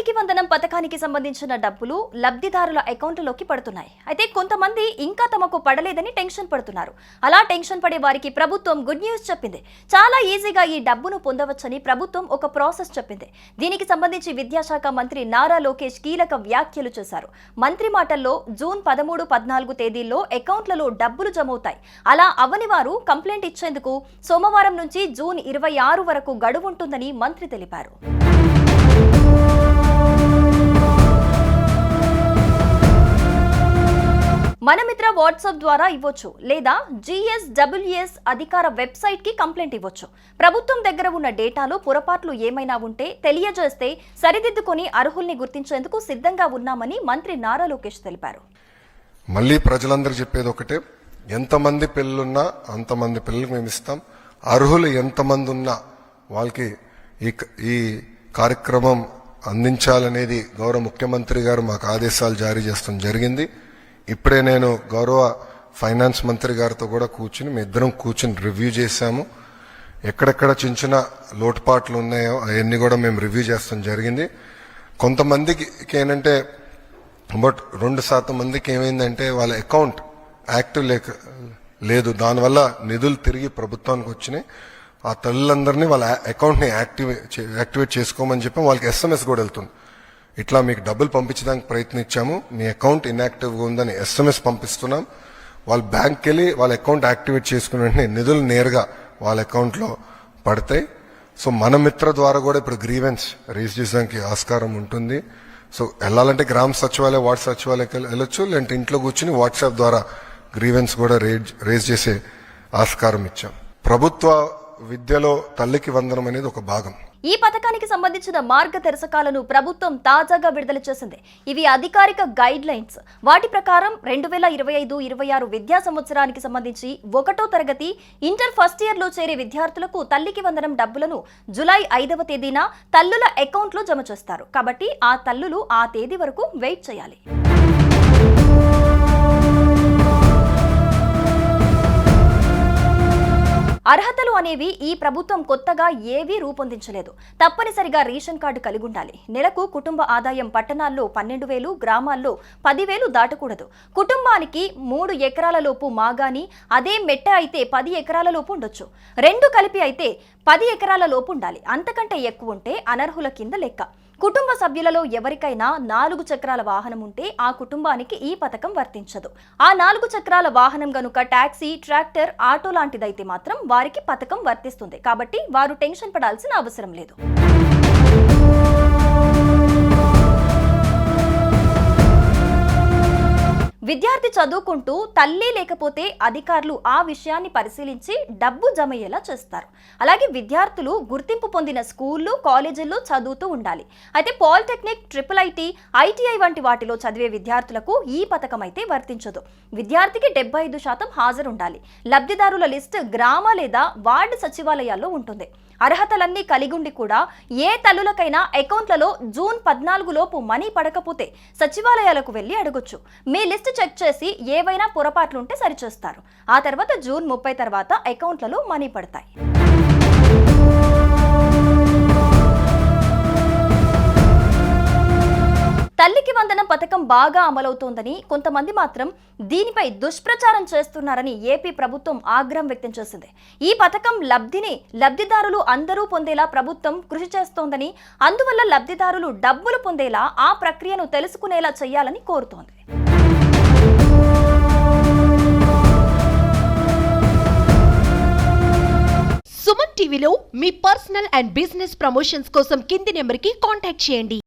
తల్లికి వందనం పథకానికి సంబంధించిన డబ్బులు లబ్ధిదారుల అకౌంట్లలోకి పడుతున్నాయి. అయితే కొంతమంది ఇంకా తమకు పడలేదని టెన్షన్ పడుతున్నారు. అలా టెన్షన్ పడే వారికి ప్రభుత్వం గుడ్ న్యూస్ చెప్పింది. చాలా ఈజీగా ఈ డబ్బును పొందవచ్చని ప్రభుత్వం ఒక ప్రాసెస్ చెప్పింది. దీనికి సంబంధించి విద్యాశాఖ మంత్రి నారా లోకేష్ కీలక వ్యాఖ్యలు చేశారు. మంత్రి మాటల్లో జూన్ పదమూడు పద్నాలుగు తేదీల్లో అకౌంట్లలో డబ్బులు జమవుతాయి. అలా అవని వారు కంప్లైంట్ ఇచ్చేందుకు సోమవారం నుంచి జూన్ ఇరవై ఆరు వరకు గడువుంటుందని మంత్రి తెలిపారు. మనమిత్ర వాట్సాప్ ద్వారా ఇవ్వచ్చు లేదా జిఎస్డబ్ల్యూఎస్ అధికార వెబ్సైట్కి కంప్లైంట్ ఇవ్వచ్చు. ప్రభుత్వం దగ్గర ఉన్న డేటాలో పొరపాట్లు ఏమైనా ఉంటే తెలియజేస్తే సరిదిద్దుకొని అర్హుల్ని గుర్తించేందుకు సిద్ధంగా ఉన్నామని మంత్రి నారా లోకేష్ తెలిపారు. మళ్ళీ ప్రజలందరూ చెప్పేది ఒకటే ఎంతమంది పిల్లలున్నా అంతమంది పిల్లలకు మేము ఇస్తాం. అర్హులు ఎంతమంది ఉన్నా వాళ్ళకి ఈ ఈ కార్యక్రమం అందించాలనేది గౌరవ ముఖ్యమంత్రి గారు మాకు ఆదేశాలు జారీ చేస్తాం జరిగింది. ఇప్పుడే నేను గౌరవ ఫైనాన్స్ మంత్రి గారితో కూడా కూర్చుని మీ ఇద్దరం కూర్చుని రివ్యూ చేశాము. ఎక్కడెక్కడ చిన్న చిన్న లోటుపాట్లు ఉన్నాయో అవన్నీ కూడా మేము రివ్యూ చేస్తాం జరిగింది. కొంతమందికి ఏంటంటే బట్ రెండు శాతం మందికి ఏమైందంటే వాళ్ళ అకౌంట్ యాక్టివ్ లేక లేదు. దానివల్ల నిధులు తిరిగి ప్రభుత్వానికి వచ్చినాయి. ఆ తల్లులందరినీ వాళ్ళ అకౌంట్ని యాక్టివే యాక్టివేట్ చేసుకోమని చెప్పి వాళ్ళకి ఎస్ఎంఎస్ కూడా వెళ్తుంది. ఇట్లా మీకు డబ్బులు పంపించడానికి ప్రయత్నించాము. మీ అకౌంట్ ఇన్యాక్టివ్గా ఉందని ఎస్ఎంఎస్ పంపిస్తున్నాం. వాళ్ళు బ్యాంక్కి వెళ్ళి వాళ్ళ అకౌంట్ యాక్టివేట్ చేసుకున్న వెంటనే నిధులు నేరుగా వాళ్ళ అకౌంట్లో పడతాయి. సో మన మిత్ర ద్వారా కూడా ఇప్పుడు గ్రీవెన్స్ రేజ్ చేయడానికి ఆస్కారం ఉంటుంది. సో వెళ్ళాలంటే గ్రామ సచివాలయ వార్డ్ సచివాలయకి వెళ్ళొచ్చు. లేదంటే ఇంట్లో కూర్చుని వాట్సాప్ ద్వారా గ్రీవెన్స్ కూడా రేజ్ రేజ్ చేసే ఆస్కారం ఇచ్చాం. ప్రభుత్వ విద్యలో తల్లికి వందనం అనేది ఒక భాగం. ఈ పథకానికి సంబంధించిన మార్గదర్శకాలను ప్రభుత్వం తాజాగా విడుదల చేసింది. ఇవి అధికారిక గైడ్ లైన్స్ వాటి ప్రకారం రెండు వేల ఇరవై ఐదు ఇరవై ఆరు విద్యా సంవత్సరానికి సంబంధించి ఒకటో తరగతి ఇంటర్ ఫస్ట్ ఇయర్లో చేరే విద్యార్థులకు తల్లికి వందనం డబ్బులను జులై ఐదవ తేదీన తల్లుల అకౌంట్లో జమ చేస్తారు. కాబట్టి ఆ తల్లులు ఆ తేదీ వరకు వెయిట్ చేయాలి. అర్హతలు అనేవి ఈ ప్రభుత్వం కొత్తగా ఏవీ రూపొందించలేదు. తప్పనిసరిగా రేషన్ కార్డు కలిగి ఉండాలి నెలకు కుటుంబ ఆదాయం పట్టణాల్లో పన్నెండు వేలు గ్రామాల్లో పదివేలు దాటకూడదు. కుటుంబానికి మూడు ఎకరాల లోపు మాగాని అదే మెట్ట అయితే పది ఎకరాల లోపు ఉండొచ్చు. రెండు కలిపి అయితే పది ఎకరాల లోపు ఉండాలి. అంతకంటే ఎక్కువ ఉంటే అనర్హుల కింద లెక్క. కుటుంబ సభ్యులలో ఎవరికైనా నాలుగు చక్రాల వాహనం ఉంటే ఆ కుటుంబానికి ఈ పథకం వర్తించదు. ఆ నాలుగు చక్రాల వాహనం గనుక టాక్సీ ట్రాక్టర్ ఆటో లాంటిదైతే మాత్రం వారికి పథకం వర్తిస్తుంది. కాబట్టి వారు టెన్షన్ పడాల్సిన అవసరం లేదు. విద్యార్థి చదువుకుంటూ తల్లి లేకపోతే అధికారులు ఆ విషయాన్ని పరిశీలించి డబ్బు జమయ్యేలా చేస్తారు. అలాగే విద్యార్థులు గుర్తింపు పొందిన స్కూళ్ళు కాలేజీల్లో చదువుతూ ఉండాలి. అయితే పాలిటెక్నిక్ ట్రిపుల్ ఐటీ ఐటీఐ వంటి వాటిలో చదివే విద్యార్థులకు ఈ పథకం అయితే వర్తించదు. విద్యార్థికి డెబ్బై ఐదు శాతం హాజరు ఉండాలి లబ్ధిదారుల లిస్ట్ గ్రామ లేదా వార్డు సచివాలయాల్లో ఉంటుంది. అర్హతలన్నీ కలిగుండి కూడా ఏ తల్లులకైనా అకౌంట్లలో జూన్ పద్నాలుగు లోపు మనీ పడకపోతే సచివాలయాలకు వెళ్ళి అడగొచ్చు. మీ లిస్ట్ చెక్ చేసి ఏవైనా పొరపాట్లుంటే సరిచేస్తారు. ఆ తర్వాత జూన్ ముప్పై తర్వాత అకౌంట్లలో మనీ పడతాయి. పథకం బాగా అమలవుతోందని కొంతమంది మాత్రం దీనిపై దుష్ప్రచారం చేస్తున్నారని ఏపీ ప్రభుత్వం ఆగ్రహం వ్యక్తం చేసింది. ఈ పథకం లబ్ధిని లబ్ధిదారులు అందరూ పొందేలా ప్రభుత్వం కృషి చేస్తోందని అందువల్ల లబ్ధిదారులు డబ్బులు పొందేలా ఆ ప్రక్రియను తెలుసుకునేలా చేయాలని కోరుతోంది. సుమన్ టీవీలో మీ పర్సనల్ అండ్ బిజినెస్ ప్రమోషన్స్ కోసం కింది నెంబర్కి కాంటాక్ట్ చేయండి.